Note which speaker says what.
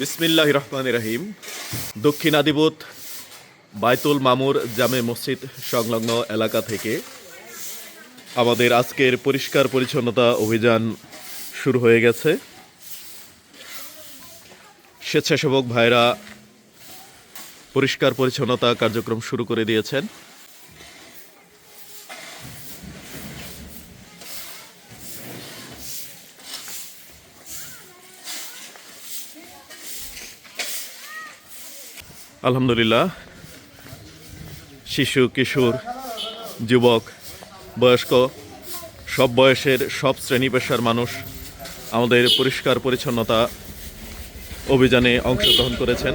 Speaker 1: বিসমিল্লাহ রহমান রাহিম। দক্ষিণ আদিবুত বাইতুল মামুর জামে মসজিদ সংলগ্ন এলাকা থেকে আমাদের আজকের পরিষ্কার পরিচ্ছন্নতা অভিযান শুরু হয়ে গেছে। স্বেচ্ছাসেবক ভাইরা পরিষ্কার পরিচ্ছন্নতা কার্যক্রম শুরু করে দিয়েছেন। আলহামদুলিল্লাহ শিশু, কিশোর, যুবক, বয়স্ক, সব বয়সের সব শ্রেণি পেশার মানুষ আমাদের পরিষ্কার পরিচ্ছন্নতা অভিযানে অংশগ্রহণ করেছেন.